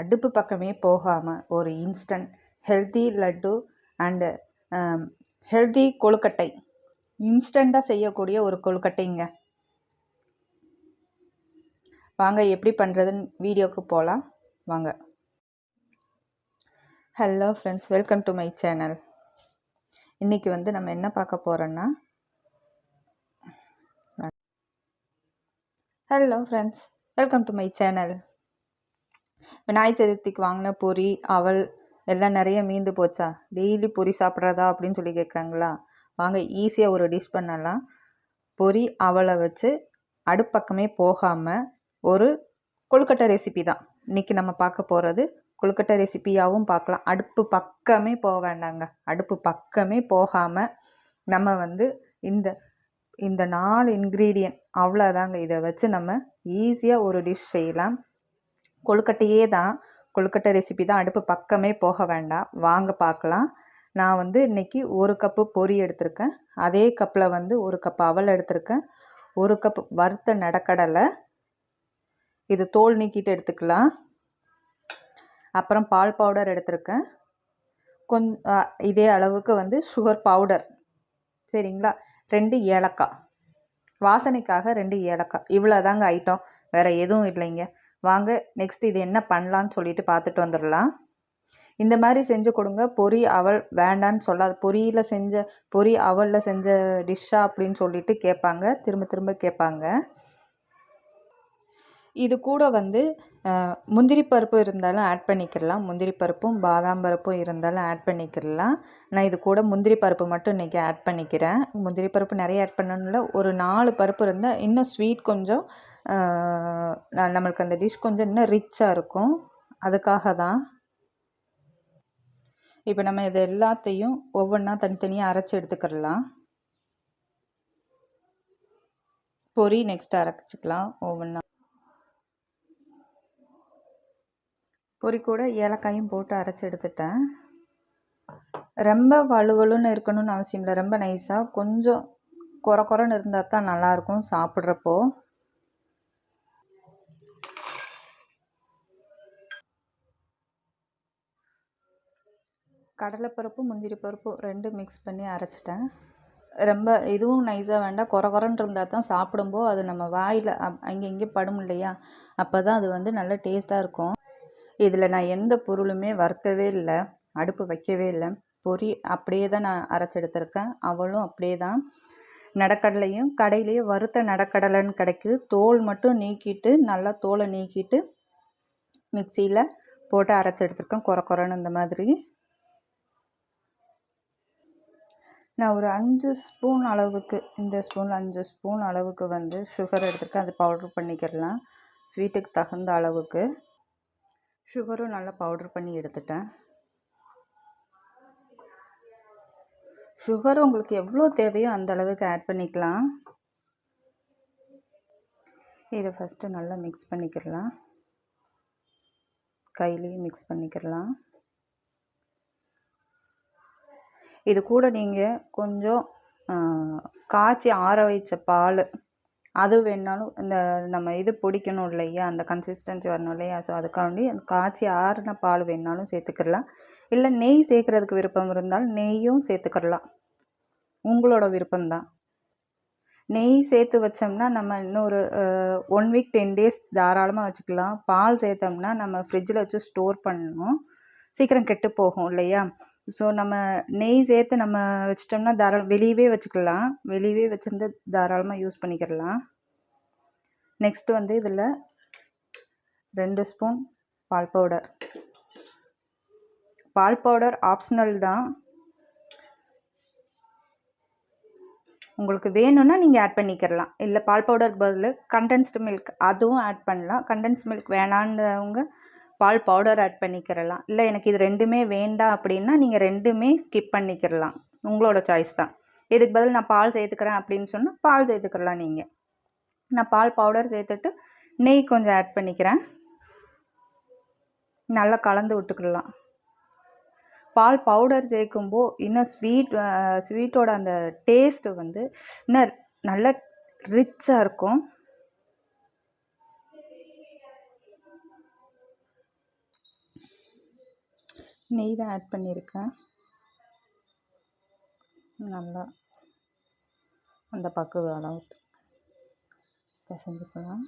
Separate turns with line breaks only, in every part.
அடுப்பு பக்கமே போகாமல் ஒரு instant healthy laddu and healthy um, கொழுக்கட்டை. இன்ஸ்டண்ட்டாக செய்யக்கூடிய ஒரு கொழுக்கட்டைங்க. வாங்க எப்படி பண்ணுறதுன்னு வீடியோக்கு போகலாம் வாங்க. Hello friends welcome to my channel இன்றைக்கி வந்து நம்ம என்ன பார்க்க போகிறோன்னா hello friends welcome to my channel Vinayagar சதுர்த்திக்கு வாங்கின பொரி அவல் எல்லாம் நிறைய மீந்து போச்சா? டெய்லி பொரி சாப்பிட்றதா அப்படின்னு சொல்லி கேட்குறாங்களா? வாங்க ஈஸியாக ஒரு டிஷ் பண்ணலாம். பொரி அவலை வச்சு அடுப்பக்கமே போகாமல் ஒரு கொழுக்கட்டை ரெசிபி தான். இன்றைக்கி நம்ம பார்க்க போகிறது கொழுக்கட்டை ரெசிபியாகவும் பார்க்கலாம். அடுப்பு பக்கமே போக வேண்டாங்க. அடுப்பு பக்கமே போகாமல் நம்ம வந்து இந்த இந்த நாலு இன்க்ரீடியன்ட் அவ்வளோதாங்க இதை வச்சு நம்ம ஈஸியாக ஒரு டிஷ் செய்யலாம். கொழுக்கட்டையே தான். கொழுக்கட்டை ரெசிபி தான் அடுப்பு பக்கமே போக வேண்டாம். வாங்க பார்க்கலாம். நான் வந்து இன்றைக்கி ஒரு கப்பு பொரி எடுத்திருக்கேன். அதே கப்பில் வந்து ஒரு கப் அவல் எடுத்திருக்கேன். ஒரு கப் வறுத்த நடக்கடலை. இது தோல் நீக்கிட்டு எடுத்துக்கலாம். அப்புறம் பால் பவுடர் எடுத்திருக்கேன். கொஞ் இதே அளவுக்கு வந்து சுகர் பவுடர் சரிங்களா? ரெண்டு ஏலக்காய். வாசனைக்காக ரெண்டு ஏலக்காய். இவ்வளோ தாங்க ஐட்டம் வேறு எதுவும் இல்லைங்க. வாங்க நெக்ஸ்ட் இது என்ன பண்ணலான்னு சொல்லிட்டு பார்த்துட்டு வந்துடலாம். இந்த மாதிரி செஞ்சு கொடுங்க. பொரி அவல் வேண்டான்னு சொல்லாது பொரியில் செஞ்ச பொரி அவலில் செஞ்ச டிஷ்ஷா அப்படின்னு சொல்லிட்டு கேட்பாங்க. திரும்ப திரும்ப கேட்பாங்க. இது கூட வந்து முந்திரி பருப்பு இருந்தாலும் ஆட் பண்ணிக்கிடலாம். முந்திரி பருப்பும் பாதாம் பருப்பும் இருந்தாலும் ஆட் பண்ணிக்கிடலாம். நான் இது கூட முந்திரி பருப்பு மட்டும் இன்றைக்கி ஆட் பண்ணிக்கிறேன். முந்திரி பருப்பு நிறைய ஆட் பண்ணணும்ல. ஒரு நாலு பருப்பு இருந்தால் இன்னும் ஸ்வீட் கொஞ்சம் நம்மளுக்கு அந்த டிஷ் கொஞ்சம் இன்னும் ரிச்சாக இருக்கும். அதுக்காக தான் இப்போ நம்ம இது எல்லாத்தையும் ஒவ்வொன்றா தனித்தனியாக அரைச்சி எடுத்துக்கிடலாம். பொரி நெக்ஸ்ட் அரைச்சிக்கலாம் ஒவ்வொன்றா பொரி கூட ஏலக்காயும் போட்டு அரைச்சி எடுத்துட்டேன். ரொம்ப வலுவலுன்னு இருக்கணும்னு அவசியம் இல்லை. ரொம்ப நைஸாக கொஞ்சம் குறை குறைன்னு இருந்தால் தான் நல்லாயிருக்கும் சாப்பிட்றப்போ. கடலைப்பருப்பு முந்திரி பருப்பு ரெண்டும் மிக்ஸ் பண்ணி அரைச்சிட்டேன். ரொம்ப இதுவும் நைஸாக வேண்டாம். குறை குறைன்னு இருந்தால் தான் சாப்பிடும்போது அது நம்ம வாயில் அங்கே இங்கே படும் இல்லையா? அப்போ தான் அது வந்து நல்ல டேஸ்ட்டாக இருக்கும். இதில் நான் எந்த பொருளுமே வறுக்கவே இல்லை. அடுப்பு வைக்கவே இல்லை. பொரி அப்படியே தான் நான் அரைச்செடுத்துருக்கேன் அவளும் அப்படியே தான். நடக்கடலையும் கடையிலேயே வறுத்த நடக்கடலைன்னு கிடைக்குது. தோல் மட்டும் நீக்கிட்டு நல்லா தோலை நீக்கிட்டு மிக்சியில் போட்டு அரைச்செடுத்துருக்கேன் குறை குறைன்னு இந்த மாதிரி. நான் ஒரு அஞ்சு ஸ்பூன் அளவுக்கு இந்த ஸ்பூனில் அஞ்சு ஸ்பூன் அளவுக்கு வந்து சுகர் எடுத்துருக்கேன் அது பவுட்ரு பண்ணிக்கிடலாம் ஸ்வீட்டுக்கு தகுந்த அளவுக்கு. சுகரும் நல்லா பவுட்ரு பண்ணி எடுத்துட்டேன். சுகர் உங்களுக்கு எவ்வளோ தேவையோ அந்த அளவுக்கு ஆட் பண்ணிக்கலாம். இதை ஃபஸ்ட்டு நல்லா மிக்ஸ் பண்ணிக்கிடலாம் கையிலையும் மிக்ஸ் பண்ணிக்கிடலாம் இது கூட நீங்கள் கொஞ்சம் காய்ச்சி ஆற வைச்ச பால். அது வேணாலும் இந்த நம்ம இது பிடிக்கணும் இல்லையா? அந்த கன்சிஸ்டன்சி வரணும் இல்லையா? ஸோ அதுக்காண்டி அந்த காய்ச்சி ஆறின பால் வேணாலும் சேர்த்துக்கிடலாம் இல்லை நெய் சேர்க்குறதுக்கு விருப்பம் இருந்தால் நெய்யும் சேர்த்துக்கிடலாம் உங்களோட விருப்பம்தான். நெய் சேர்த்து வச்சோம்னா நம்ம இன்னொரு ஒன் வீக் டென் டேஸ் தாராளமாக வச்சுக்கலாம். பால் சேர்த்தோம்னா நம்ம ஃப்ரிட்ஜில் வச்சு ஸ்டோர் பண்ணணும். சீக்கிரம் கெட்டு போகும் இல்லையா? ஸோ நம்ம நெய் சேர்த்து நம்ம வச்சிட்டோம்னா தாராளம் வெளியவே வச்சுக்கலாம். வெளியவே வச்சுருந்து தாராளமாக யூஸ் பண்ணிக்கிடலாம். நெக்ஸ்ட்டு வந்து இதில் ரெண்டு ஸ்பூன் பால் பவுடர் பால் பவுடர் ஆப்ஷனல் தான். உங்களுக்கு வேணும்னா நீங்கள் ஆட் பண்ணிக்கிறலாம் இல்லை பால் பவுடர் பதில் கண்டென்ஸ்டு மில்க் அதுவும் ஆட் பண்ணலாம். கண்டென்ஸ் மில்க் வேணான்றவங்க பால் பவுடர் ஆட் பண்ணிக்கிறலாம். இல்லை எனக்கு இது ரெண்டுமே வேண்டாம் அப்படின்னா நீங்கள் ரெண்டுமே ஸ்கிப் பண்ணிக்கிறலாம். உங்களோட சாய்ஸ் தான். இதுக்கு பதில் நான் பால் சேர்த்துக்கிறேன் அப்படின்னு சொன்னால் பால் சேர்த்துக்கிறலாம் நீங்கள் நான் பால் பவுடர் சேர்த்துட்டு நெய் கொஞ்சம் ஆட் பண்ணிக்கிறேன். நல்லா கலந்து விட்டுக்கிடலாம் பால் பவுடர் சேர்க்கும்போது இன்னும் ஸ்வீட் ஸ்வீட்டோட அந்த டேஸ்ட்டு வந்து இன்னும் நல்ல ரிச்சாக இருக்கும். நெய் தான் ஆட் பண்ணியிருக்கேன். நல்லா அந்த பக்குவ அளவு பிசைஞ்சுக்கலாம்.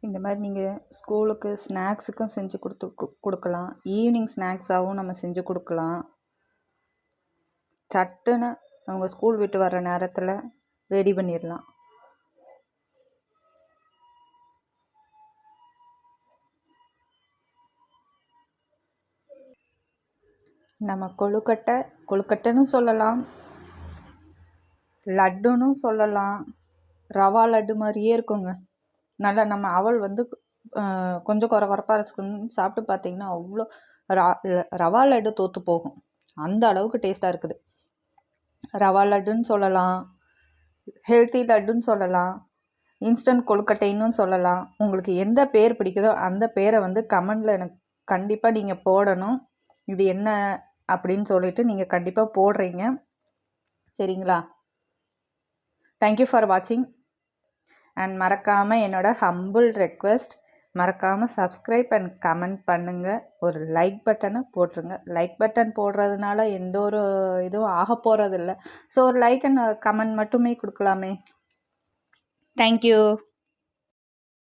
இந்த மாதிரி நீங்கள் ஸ்கூலுக்கு ஸ்நாக்ஸுக்கும் செஞ்சு கொடுத்து கு- கொடுக்கலாம். ஈவினிங் ஸ்நாக்ஸாகவும் நம்ம செஞ்சு கொடுக்கலாம். சட்டுன்னு அவங்க ஸ்கூல் விட்டு வர நேரத்தில் ரெடி பண்ணிடலாம் நம்ம கொழுக்கட்டை கொழுக்கட்டைன்னு சொல்லலாம். லட்டுன்னு சொல்லலாம். ரவா லட்டு மாதிரியே இருக்குங்க. நல்லா நம்ம அவல் வந்து கொஞ்சம் குறை குறைப்பாக வச்சுக்கணும் சாப்பிட்டு பார்த்தீங்கன்னா அவ்வளோ ரா- ரவா லட்டு தோற்று போகும். அந்த அளவுக்கு டேஸ்ட்டாக இருக்குது. ரவா லட்டுன்னு சொல்லலாம். ஹெல்த்தி லட்டுன்னு சொல்லலாம். இன்ஸ்டன்ட் கொழுக்கட்டைன்னு சொல்லலாம். உங்களுக்கு எந்த பேர் பிடிக்குதோ அந்த பேரை வந்து கமெண்டில் எனக்கு கண்டிப்பாக நீங்கள் போடணும். இது என்ன அப்படின்னு சொல்லிட்டு நீங்கள் கண்டிப்பாக போடுறீங்க. சரிங்களா? தேங்க்யூ ஃபார் வாட்சிங் அண்ட் மறக்காமல் என்னோட ஹம்புள் ரெக்வெஸ்ட் மறக்காமல் சப்ஸ்கிரைப் அண்ட் கமெண்ட் பண்ணுங்கள் ஒரு லைக் பட்டனை போட்டுருங்க. லைக் பட்டன் போடுறதுனால எந்த ஒரு இதுவும் ஆக போகிறதில்ல ஸோ ஒரு லைக் அண்ட் கமெண்ட் மட்டுமே கொடுக்கலாமே. தேங்க்யூ